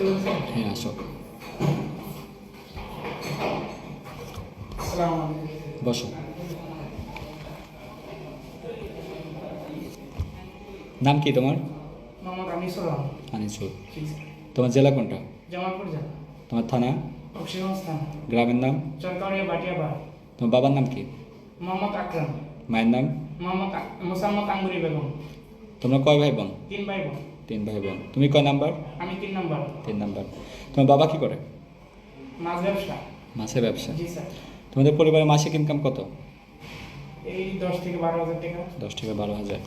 হ্যাঁ আসো বসো নাম কি তোমার? আনিসুর তোমার জেলা কোনটা? তোমার থানা? গ্রামের নাম? তোমার বাবার নাম কি? মোহাম্মদ আকরাম। মায়ের নাম? মোহাম্মদ মোসাম্মদ আঙ্গুরি বেগম। তোমরা কয় ভাই বোন? তিন ভাই বোন। তিন ভাই বোন তুমি কয় নাম্বার? আমি তিন নম্বর। তিন নাম্বার। তোমার বাবা কি করে? মাছ ব্যবসা। মাছের ব্যবসা। জি স্যার। তোমাদের পরিবারের মাসিক ইনকাম কত? এই দশ থেকে বারো হাজার টাকা। দশ থেকে বারো হাজার।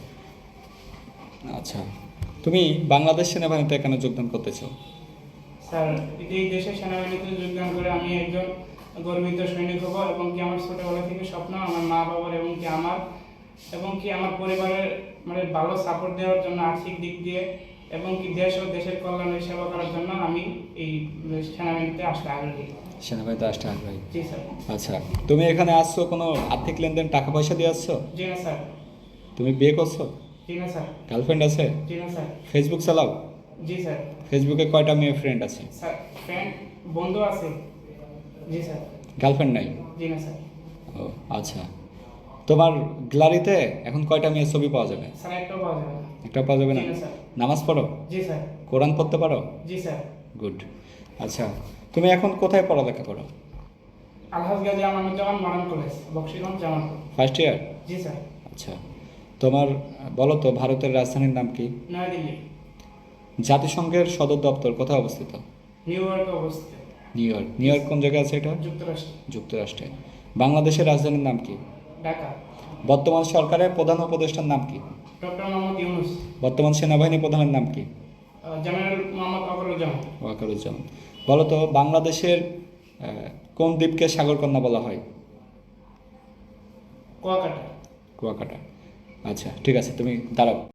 আচ্ছা। তুমি বাংলাদেশ সেনাবাহিনীতে কেন যোগদান করতে চাও স্যার এই দেশের সেনাবাহিনীতে যোগদান করে আমি একজন গর্বিত সৈনিক হব এবং কি আমার ছোটবেলা থেকে স্বপ্ন আমার মা বাবার এবং কি আমার এবং কি আমার পরিবারের মানে ভালো সাপোর্ট দেওয়ার জন্য আর্থিক দিক দিয়ে এবং কি দেশ ও দেশের কল্যাণের সেবা করার জন্য আমি এই সেনাবাহিনীতে আসলে আগ্রহী। সেনাবাহিনীতে আসতে আগ্রহী? জি স্যার। আচ্ছা তুমি এখানে আসছো কোনো আর্থিক লেনদেন টাকা পয়সা দিয়ে আসছো? জি না স্যার। তুমি বিয়ে করছ? জি না স্যার। গার্লফ্রেন্ড আছে? জি না স্যার। ফেসবুক চালাও? জি স্যার। ফেসবুকে কয়টা মেয়ে ফ্রেন্ড আছে? স্যার ফ্রেন্ড বন্ধু আছে। জি স্যার। গার্লফ্রেন্ড নাই? জি না স্যার। ও আচ্ছা। তোমার গ্যালারিতে এখন কয়টা মেয়ের ছবি পাওয়া যাবে? স্যার একটাও পাওয়া যাবে একটা পাওয়া যাবে না? নামাজ পড়ো? জি স্যার। কোরআন পড়তে পারো? জি স্যার। গুড। আচ্ছা তুমি এখন কোথায় পড়ালেখা করো? Alhaj Gazi Amanuzzaman modern college Bakshiganj Jamalpur. First year জি স্যার। আচ্ছা তোমার বলো তো ভারতের রাজধানীর নাম কি? নয়াদিল্লি। জাতিসংঘের সদর দপ্তর কোথায় অবস্থিত? নিউ ইয়র্কে অবস্থিত। New York. নিউ ইয়র্ক কোন জায়গায় আছে এটা? যুক্তরাষ্ট্র। যুক্তরাষ্ট্রে। বাংলাদেশের রাজধানীর নাম কি? ঢাকা। বর্তমান সরকারের প্রধান উপদেষ্টার নাম কি? ডক্টর মোহাম্মদ ইউনুস। বর্তমান সেনাবাহিনী প্রধানের নাম কি? বলতো জেনারেল মোহাম্মদ আকরুজ্জামান ওয়াকারুজ্জামান বলো তো বাংলাদেশের কোন দ্বীপকে সাগরকন্যা বলা হয়? কুয়াকাটা। কুয়াকাটা। আচ্ছা ঠিক আছে তুমি দাঁড়াও।